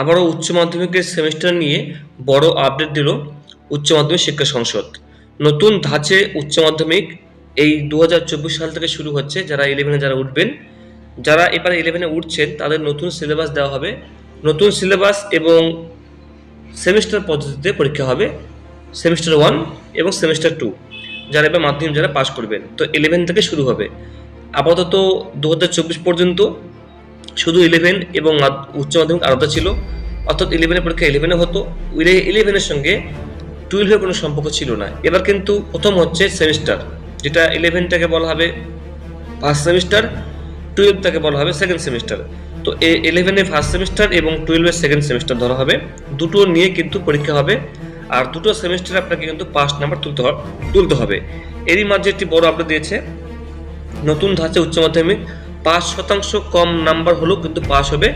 আবারও উচ্চ মাধ্যমিকের সেমিস্টার নিয়ে বড় আপডেট দিল উচ্চ মাধ্যমিক শিক্ষা সংসদ। নতুন ধাঁচে উচ্চ মাধ্যমিক এই দু হাজার চব্বিশ সাল থেকে শুরু হচ্ছে, যারা ইলেভেনে যারা উঠবেন, যারা এবার ইলেভেনে উঠছেন, তাদের নতুন সিলেবাস দেওয়া হবে। নতুন সিলেবাস এবং সেমিস্টার পদ্ধতিতে পরীক্ষা হবে সেমিস্টার ওয়ান এবং সেমিস্টার টু যারা এবার মাধ্যমিক যারা পাশ করবেন। তো ইলেভেন থেকে শুরু হবে। আপাতত দু হাজার চব্বিশ পর্যন্ত শুধু ইলেভেন এবং উচ্চ মাধ্যমিক আলাদা ছিল। অর্থাৎ ইলেভেনের পরীক্ষা ইলেভেনে হতো। ইলেভেনের সঙ্গে টুয়েলভের কোনো সম্পর্ক ছিল না। এবার কিন্তু প্রথম হচ্ছে সেমিস্টার যেটা ইলেভেনটাকে বলা হবে ফার্স্ট সেমিস্টার টুয়েলভটাকে বলা হবে সেকেন্ড সেমিস্টার তো ইলেভেনে ফার্স্ট সেমিস্টার এবং টুয়েলভের সেকেন্ড সেমিস্টার ধরা হবে। দুটো নিয়ে কিন্তু পরীক্ষা হবে। আর দুটো সেমিস্টারে আপনাকে কিন্তু পাস নাম্বার তুলতে তুলতে হবে। এরই মাঝে একটি বড় আপডেট দিয়েছে। নতুন ধাঁচে উচ্চ মাধ্যমিক। পাঁচ শতাংশ কম নাম্বার হলেও কিন্তু পাস হবে।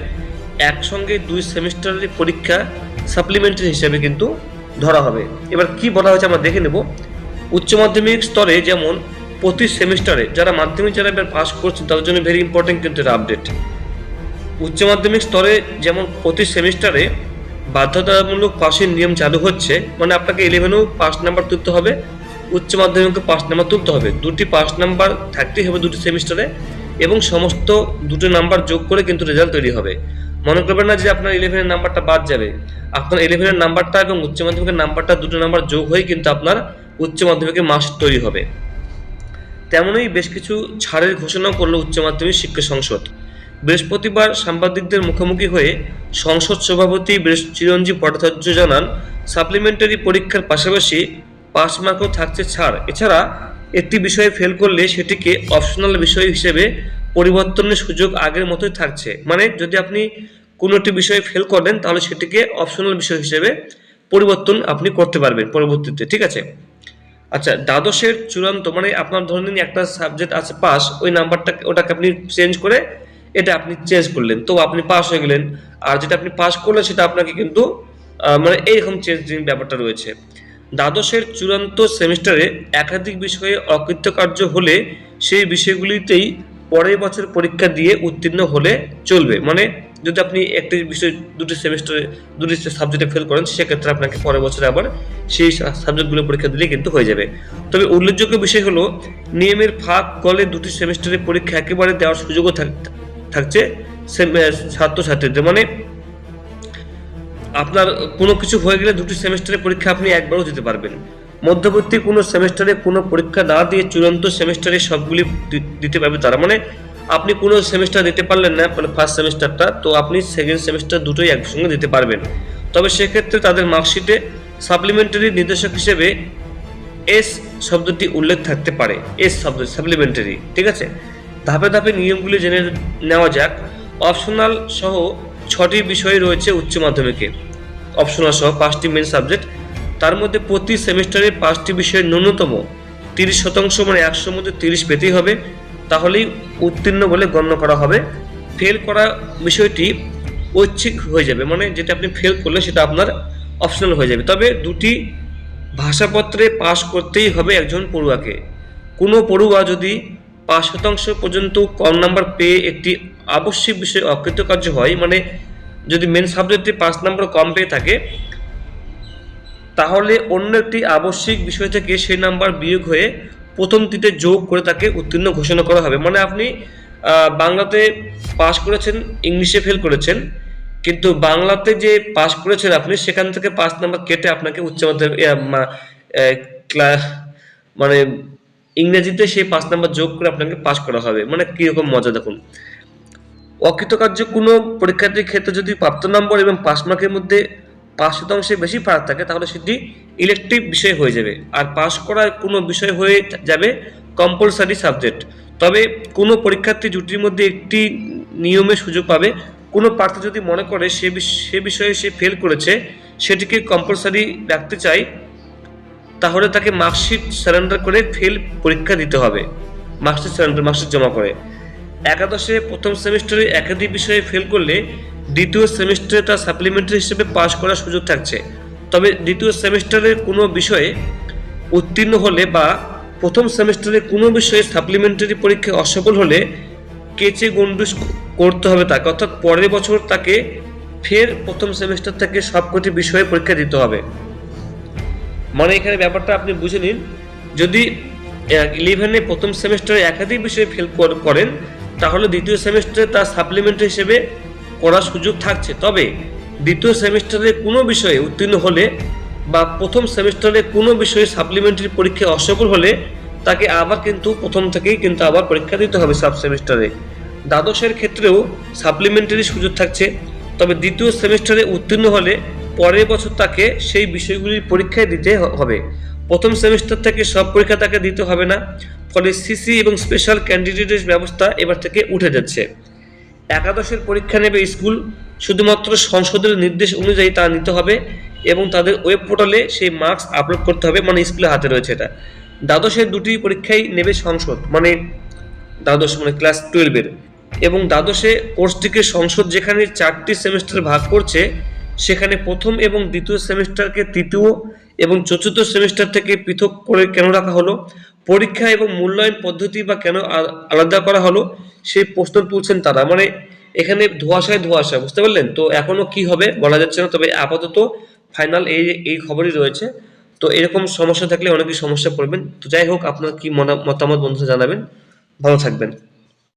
একসঙ্গে দুই সেমিস্টারের পরীক্ষা সাপ্লিমেন্টারি হিসেবে কিন্তু ধরা হবে। এবার কি বলা হয়েছে আমরা দেখে নেব। উচ্চ মাধ্যমিক স্তরে যেমন প্রতি সেমিস্টারে যারা মাধ্যমিক যারা এবার পাস করছেন তাদের জন্য ভেরি ইম্পর্টেন্ট কিন্তু এটা আপডেট উচ্চ মাধ্যমিক স্তরে যেমন প্রতি সেমিস্টারে বাধ্যতামূলক পাশের নিয়ম চালু হচ্ছে মানে আপনাকে ইলেভেনেও পাস নাম্বার তুলতে হবে, উচ্চ মাধ্যমিকে পাস নাম্বার তুলতে হবে। দুটি পাস নাম্বার থাকতেই হবে দুটি সেমিস্টারে। এবং সমস্ত দুটো নাম্বার যোগ করে কিন্তু রেজাল্ট তৈরি হবে। মনে করবেন না যে আপনার ইলেভেনের নাম্বারটা বাদ যাবে। আপনার ইলেভেনের নাম্বারটা এবং উচ্চ মাধ্যমিকের নাম্বারটা দুটো নাম্বার যোগ হয়ে কিন্তু আপনার উচ্চ মাধ্যমিকের মাস তৈরি হবে। তেমনই বেশ কিছু ছাড়ের ঘোষণা করল উচ্চ মাধ্যমিক শিক্ষা সংসদ। বৃহস্পতিবার সাংবাদিকদের মুখোমুখি হয়ে সংসদ সভাপতি চিরঞ্জীব ভট্টাচার্য জানান সাপ্লিমেন্টারি পরীক্ষার পাশাপাশি পাস মার্কও থাকছে ছাড়। এছাড়া একটি বিষয়ে ফেল করলে সেটিকে অপশনাল বিষয় হিসেবে পরিবর্তনের সুযোগ আগের মতোই থাকছে। মানে যদি আপনি কোনো একটি বিষয়ে ফেল করেন, তাহলে সেটিকে অপশনাল বিষয় হিসেবে পরিবর্তন আপনি করতে পারবেন পরবর্তীতে, ঠিক আছে? আচ্ছা দ্বাদশের চূড়ান্ত মানে আপনার ধরে নিন একটা সাবজেক্ট আছে পাস ওই নাম্বারটা ওটাকে আপনি চেঞ্জ করে এটা আপনি চেঞ্জ করলেন। তো আপনি পাস হয়ে গেলেন। আর যেটা আপনি পাস করলেন, সেটা আপনাকে কিন্তু মানে এইরকম চেঞ্জিং ব্যাপারটা রয়েছে। দ্বাদশের চূড়ান্ত সেমিস্টারে একাধিক বিষয়ে অকৃতকার্য হলে সেই বিষয়গুলিতেই পরের বছর পরীক্ষা দিয়ে উত্তীর্ণ হলে চলবে। মানে যদি আপনি একটি বিষয় দুটি সেমিস্টারে দুটি সাবজেক্টে ফেল করেন, সেক্ষেত্রে আপনাকে পরের বছর আবার সেই সাবজেক্টগুলো পরীক্ষা দিলে কিন্তু হয়ে যাবে। তবে উল্লেখযোগ্য বিষয় হলো, নিয়মের ফাঁক গলে দুটি সেমিস্টারের পরীক্ষা একেবারে দেওয়ার সুযোগও থাক- থাকছে ছাত্রছাত্রীদের। মানে আপনার কোনো কিছু হয়ে গেলে দুটি সেমিস্টারের পরীক্ষা আপনি একবারও দিতে পারবেন। মধ্যবর্তী কোনো সেমিস্টারে কোনো পরীক্ষা না দিয়ে চূড়ান্ত সেমিস্টারে সবগুলি দিতে পারবে তারা। মানে আপনি কোনো সেমিস্টার দিতে পারলেন না মানে ফার্স্ট সেমিস্টারটা, তো আপনি সেকেন্ড সেমিস্টার দুটোই একসঙ্গে দিতে পারবেন। তবে সেক্ষেত্রে তাদের মার্কশিটে সাপ্লিমেন্টারি নির্দেশক হিসেবে এস শব্দটি উল্লেখ থাকতে পারে। এস শব্দ সাপ্লিমেন্টারি ঠিক আছে? ধাপে ধাপে নিয়মগুলি জেনে নেওয়া যাক। অপশনাল সহ ছটি বিষয় রয়েছে উচ্চ মাধ্যমিকে অপশনাল সহ পাঁচটি মেন সাবজেক্ট তার মধ্যে প্রতি সেমিস্টারে পাঁচটি বিষয়ের ন্যূনতম তিরিশ শতাংশ মানে একশোর মধ্যে তিরিশ পেতেই হবে। তাহলেই উত্তীর্ণ বলে গণ্য করা হবে। ফেল করা বিষয়টি ঐচ্ছিক হয়ে যাবে মানে যেটা আপনি ফেল করলে সেটা আপনার অপশনাল হয়ে যাবে। তবে দুটি ভাষাপত্রে পাশ করতেই হবে একজন পড়ুয়াকে। কোনো পড়ুয়া যদি পাঁচ শতাংশ পর্যন্ত কম নাম্বার পেয়ে একটি আবশ্যিক বিষয়ে অকৃতকার্য হয় মানে যদি মেন সাবজেক্টে পাঁচ নম্বর কম পেয়ে থাকে তাহলে অন্য একটি আবশ্যিক বিষয় থেকে সেই নাম্বার বিয়োগ হয়ে প্রথমটিতে যোগ করে তাকে উত্তীর্ণ ঘোষণা করা হবে। মানে আপনি বাংলাতে পাশ করেছেন ইংলিশে ফেল করেছেন কিন্তু বাংলাতে যে পাশ করেছেন আপনি সেখান থেকে পাঁচ নাম্বার কেটে আপনাকে উচ্চ মাধ্যমিক আহ, মা- আহ, ক্লা- মানে ইংরেজিতে সেই পাঁচ নাম্বার যোগ করে আপনাকে পাশ করা হবে। মানে কীরকম মজা দেখুন। অকৃতকার্য কোনো পরীক্ষার্থীর ক্ষেত্রে যদি প্রাপ্ত নম্বর এবং পাস মার্কের মধ্যে পাঁচ শতাংশের বেশি ফারাক থাকে, তাহলে সেটি ইলেকটিভ বিষয় হয়ে যাবে। আর পাস করার কোনো বিষয় হয়ে যাবে কম্পালসারি সাবজেক্ট তবে কোনো পরীক্ষার্থী জুটির মধ্যে একটি নিয়মে সুযোগ পাবে। কোনো প্রার্থী যদি মনে করে সে সে বিষয়ে সে ফেল করেছে, সেটিকে কম্পালসারি রাখতে চায়, তাহলে তাকে মার্কশিট সারেন্ডার করে ফেল পরীক্ষা দিতে হবে। মার্কশিট সারেন্ডার মার্কশিট জমা করে। একাদশে প্রথম সেমিস্টারে একাধিক বিষয়ে ফেল করলে দ্বিতীয় সেমিস্টারে তার সাপ্লিমেন্টারি হিসেবে পাশ করার সুযোগ থাকছে। তবে দ্বিতীয় সেমিস্টারের কোনো বিষয়ে উত্তীর্ণ হলে বা প্রথম সেমিস্টারে কোনো বিষয়ে সাপ্লিমেন্টারি পরীক্ষায় অসফল হলে কেচে গন্ডুস করতে হবে তাকে, অর্থাৎ পরের বছর তাকে ফের প্রথম সেমিস্টার থেকে সবকটি বিষয়ে পরীক্ষা দিতে হবে। মানে এখানে ব্যাপারটা আপনি বুঝে নিন, যদি ইলেভেনে প্রথম সেমিস্টারে একাধিক বিষয়ে ফেল করেন তাহলে দ্বিতীয় সেমিস্টারে তার সাপ্লিমেন্ট হিসেবে করার সুযোগ থাকছে। তবে দ্বিতীয় সেমিস্টারে কোনো বিষয়ে উত্তীর্ণ হলে বা প্রথম সেমিস্টারে কোনো বিষয়ে সাপ্লিমেন্টারি পরীক্ষায় অসফল হলে তাকে আবার কিন্তু প্রথম থেকেই কিন্তু আবার পরীক্ষা দিতে হবে সাব সেমিস্টারে। দ্বাদশের ক্ষেত্রেও সাপ্লিমেন্টারি সুযোগ থাকছে। তবে দ্বিতীয় সেমিস্টারে উত্তীর্ণ হলে পরের বছর তাকে সেই বিষয়গুলির পরীক্ষায় দিতে হবে। প্রথম সেমিস্টার থেকে সব পরীক্ষা তাকে দিতে হবে না। ফলে সিসি এবং স্পেশাল ক্যান্ডিডেটের ব্যবস্থা এবার থেকে উঠে যাচ্ছে। একাদশের পরীক্ষা নেবে স্কুল, শুধুমাত্র সংসদের নির্দেশ অনুযায়ী তা নিতে হবে এবং তাদের ওয়েব পোর্টালে সেই মার্কস আপলোড করতে হবে মানে স্কুলের হাতে রয়েছে এটা। দ্বাদশের দুটি পরীক্ষাই নেবে সংসদ মানে দ্বাদশ মানে ক্লাস টুয়েলভের। এবং দ্বাদশে কোর্সটিকে সংসদ যেখানে চারটি সেমিস্টার ভাগ করছে, সেখানে প্রথম এবং দ্বিতীয় সেমিস্টারকে তৃতীয় এবং চতুর্থ সেমিস্টার থেকে পৃথক করে কেন রাখা হলো? পরীক্ষা এবং মূল্যায়ন পদ্ধতি বা কেন আলাদা করা হলো, সেই প্রশ্ন তুলছেন তারা। মানে এখানে ধোয়াশায় ধোয়াশা, বুঝতে পারলেন? তো এখনও কি হবে বলা যাচ্ছে না, তবে আপাতত ফাইনাল এই এই খবরই রয়েছে। তো এরকম সমস্যা থাকলে অনেকেই সমস্যা পড়বেন। তো যাই হোক, আপনার কি মতামত বন্ধুরা জানাবেন। ভালো থাকবেন।